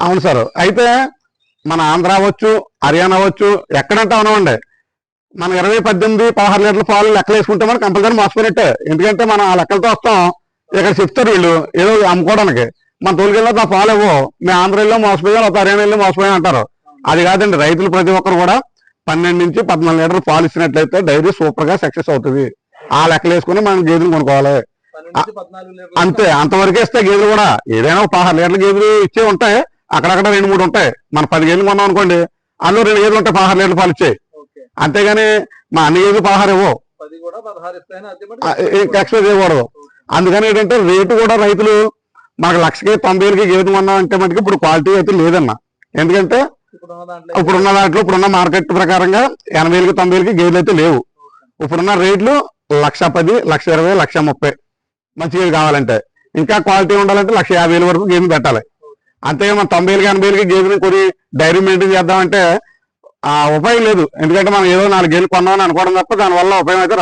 అవును సార్. అయితే మన ఆంధ్ర అవ్వచ్చు హర్యానా అవ్వచ్చు ఎక్కడంటే అవునండి మన ఇరవై పద్దెనిమిది పదహారు లీటర్ల పాలు లెక్కలు వేసుకుంటే మనం కంపల్సరీ మోసపోయినట్టే. ఎందుకంటే మనం ఆ లెక్కలతో వస్తాం. ఇక్కడ చెప్తారు వీళ్ళు ఏదో అమ్ముకోవడానికి. మన తోలికెళ్ళి ఆ పాలు ఇవ్వవు. మేము ఆంధ్రలో మోసపోయాం లేకపోతే హర్యానాలో మోసపోయాం అంటారు. అది కాదండి రైతులు ప్రతి ఒక్కరు కూడా పన్నెండు నుంచి పద్నాలుగు లీటర్లు పాలు ఇచ్చినట్లయితే డైరీ సూపర్గా సక్సెస్ అవుతుంది. ఆ లెక్కలు వేసుకుని మనం గేదెలు కొనుక్కోవాలి. అంతే అంతవరకే ఇస్తాయి గేదెలు కూడా ఏదైనా ఒక పదహారు లీటర్ల గేదెలు ఇచ్చే ఉంటాయి అక్కడక్కడ రెండు మూడు ఉంటాయి. మన పది గేదెలు కొన్నాం అనుకోండి అందులో రెండు గేదెలు ఉంటాయి పదహారు లీటర్ల పాలు ఇచ్చాయి. అంతేగాని మా అన్ని గేదెలు పదహారు ఇవ్వవు. ఎక్స్పెక్ట్ చేయకూడదు. అందుకని ఏంటంటే రేటు కూడా రైతులు మనకు లక్షకి తొంభై వేలకి గేదె కొన్నాం అంటే మటుకు ఇప్పుడు క్వాలిటీ అయితే లేదన్న. ఎందుకంటే ఇప్పుడున్న దాంట్లో ఇప్పుడున్న మార్కెట్ ప్రకారంగా ఎనభై వేలకి తొంభై వేలకి గేదెలు అయితే లేవు. ఇప్పుడున్న రేట్లు లక్ష పది లక్ష ఇరవై లక్ష ముప్పై. మంచి కావాలంటే. ఇంకా క్వాలిటీ ఉండాలంటే లక్ష యాభై వేల వరకు గేదెలు పెట్టాలి. అంతేగా మన తొంభై వేలకి ఎనభై వేలకి గేదెలు కొని డైరీ మెయింటైన్ చేద్దామంటే ఆ ఉపయోగం లేదు. ఎందుకంటే మనం ఏదో నాలుగు గేదెలు కొన్నామని అనుకోవడం తప్ప దానివల్ల ఉపయోగం అయితే